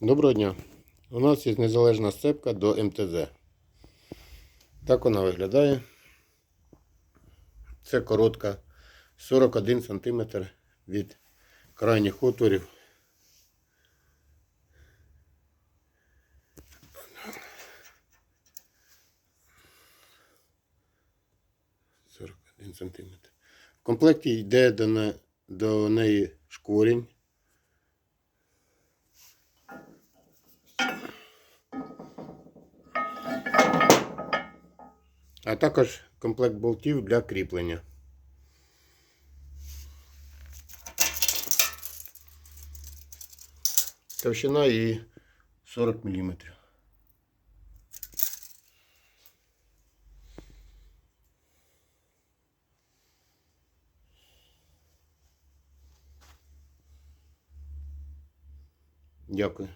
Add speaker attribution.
Speaker 1: Доброго дня. У нас є незалежна сцепка до МТЗ. Так вона виглядає. Це коротка 41 см від крайніх отворів. Сантиметр. В комплекті йде до, неї шкворінь. А також комплект болтів для кріплення. Товщина її 40 мм. Дякую.